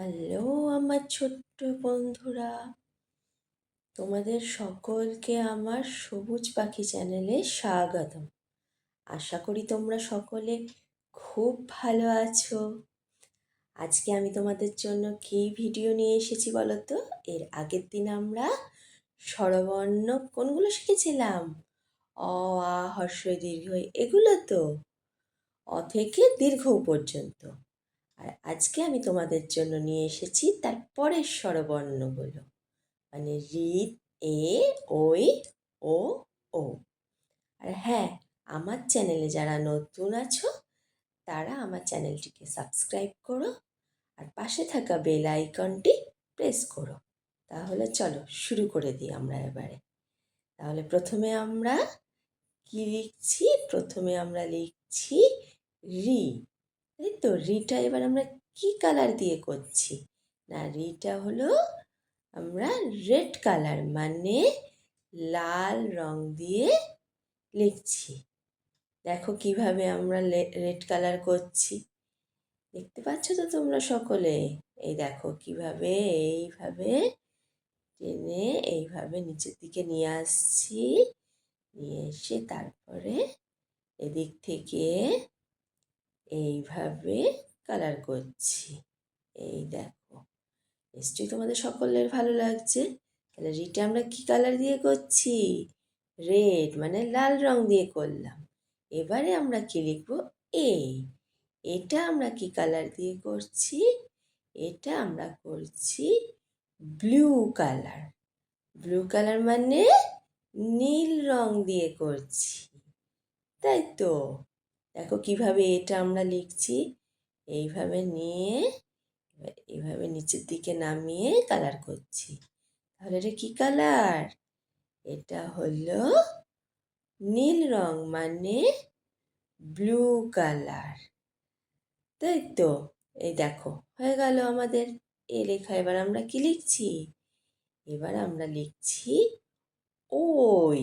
Hello, আমার ছোট্ট বন্ধুরা। তোমাদের সকলকে আমার সবুজ পাখি চ্যানেলে স্বাগতম। আশা করি তোমরা সকলে খুব ভালো আছো। আজকে আমি তোমাদের জন্য কী ভিডিও নিয়ে এসেছি বলো তো এর আগের দিন আমরা স্বরবর্ণ কোনগুলো শিখেছিলাম? অ, আ হর্ষ দীর্ঘ এগুলো তো অ থেকে দীর্ঘ পর্যন্ত। আর আজকে আমি তোমাদের জন্য নিয়ে এসেছি তার পরের স্বরবর্ণগুলো। মানে রি এ ওই ও ও আর হ্যাঁ আমার চ্যানেলে যারা নতুন আছো, তারা আমার চ্যানেলটিকে সাবস্ক্রাইব করো আর পাশে থাকা বেল আইকনটি প্রেস করো। তাহলে চলো, শুরু করে দিই আমরা এবারে। তাহলে প্রথমে আমরা কি লিখছি? প্রথমে আমরা লিখছি রি। এই তো রিটা, এবার আমরা কি কালার দিয়ে করছি? না, রিটা হলো আমরা রেড কালার মানে লাল রং দিয়ে লিখছি। দেখো কীভাবে আমরা রেড কালার করছি। দেখতে পাচ্ছ তো তোমরা সকলে? এই দেখো কীভাবে, এইভাবে টেনে এইভাবে নিচের দিকে নিয়ে আসছি। নিয়ে এসে তারপরে এদিক থেকে এইভাবে কালার করছি। এই দেখো, নিশ্চয়ই তোমাদের সকলের ভালো লাগছে। তাহলে রিটা আমরা কি কালার দিয়ে করছি? রেড মানে লাল রং দিয়ে করলাম। এবারে আমরা কি লিখব? এ এটা আমরা কি কালার দিয়ে করছি? এটা আমরা করছি ব্লু কালার ব্লু কালার মানে নীল রং দিয়ে করছি। তাই তো? দেখো কীভাবে এটা আমরা লিখছি। এইভাবে নিয়ে এইভাবে নিচের দিকে নামিয়ে কালার করছি। তাহলে এটা কী কালার এটা হলো নীল রং মানে ব্লু কালার তাই তো? এই দেখো, হয়ে গেল আমাদের। এ লেখা, এবার আমরা কি লিখছি? এবার আমরা লিখছি ওই।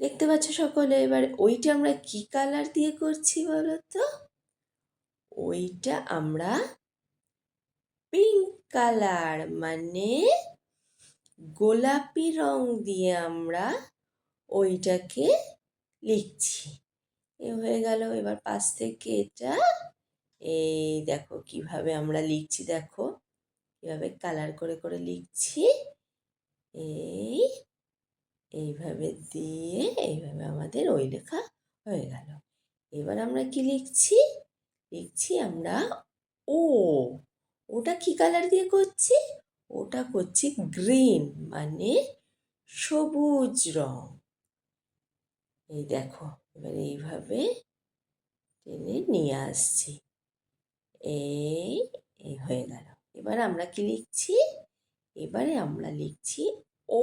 দেখতে পাচ্ছ সকলে? এবার ওইটা আমরা কি কালার দিয়ে করছি বলো তো ওইটা আমরা পিঙ্ক কালার মানে গোলাপি রং দিয়ে আমরা ওইটাকে লিখছি। এ হয়ে গেল, এবার পাশ থেকে এটা, এই দেখো কীভাবে আমরা লিখছি, দেখো। কীভাবে কালার করে করে লিখছি, এই এইভাবে দিয়ে এইভাবে আমাদের ওই লেখা হয়ে গেল। এবার আমরা কি লিখছি? লিখছি আমরা ও ওটা কি কালার দিয়ে করছি? ওটা করছি গ্রিন মানে সবুজ রং। এই দেখো, এবার এইভাবে টেনে নিয়ে আসছি। এই এই হয়ে গেল। এবার আমরা কি লিখছি? এবারে আমরা লিখছি ও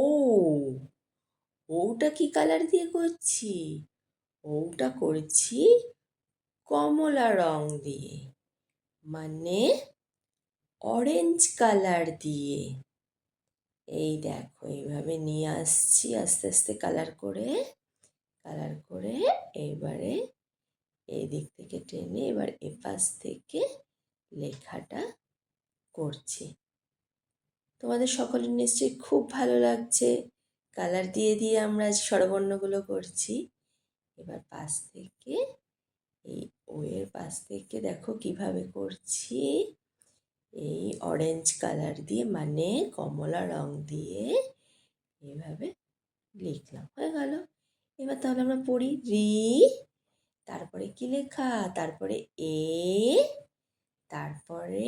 ওটা কি কালার দিয়ে করছি? ওটা করছি কমলা রং দিয়ে। মানে অরেঞ্জ কালার দিয়ে। এই দেখো, এইভাবে নিয়ে আসছি, আস্তে আস্তে কালার করে কালার করে এবারে এই দিক থেকে টেনে এবার এপাশ থেকে লেখাটা করছি। তোমাদের সকলের নিশ্চয়ই খুব ভালো লাগছে। কালার দিয়ে দিয়ে আমরা স্বরবর্ণগুলো করছি। এবার পাশ থেকে, এই ওয়ের পাশ থেকে দেখো কীভাবে করছি। এই অরেঞ্জ কালার দিয়ে মানে কমলা রং দিয়ে এইভাবে লিখলাম, হয়ে গেল। এবার তাহলে আমরা পড়ি রি, তারপরে কি লেখা? তারপরে এ, তারপরে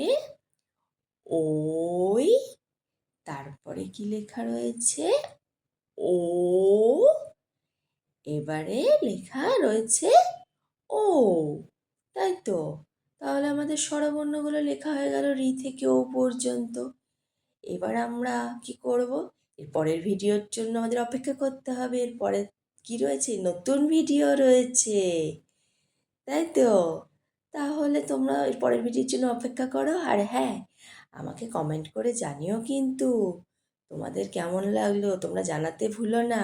ওই তারপরে কি লেখা রয়েছে? এবারে লেখা রয়েছে ও। তাই তো তাহলে আমাদের স্বরবর্ণগুলো লেখা হয়ে গেল রি থেকে ও পর্যন্ত। এবার আমরা কি করব? এর পরের ভিডিওর জন্য আমাদের অপেক্ষা করতে হবে। এর পরে কী রয়েছে? নতুন ভিডিও রয়েছে। তাই তো তাহলে তোমরা এর পরের ভিডিওর জন্য অপেক্ষা করো। আর হ্যাঁ আমাকে কমেন্ট করে জানিও কিন্তু তোমাদের কেমন লাগল? তোমরা জানাতে ভুলো না।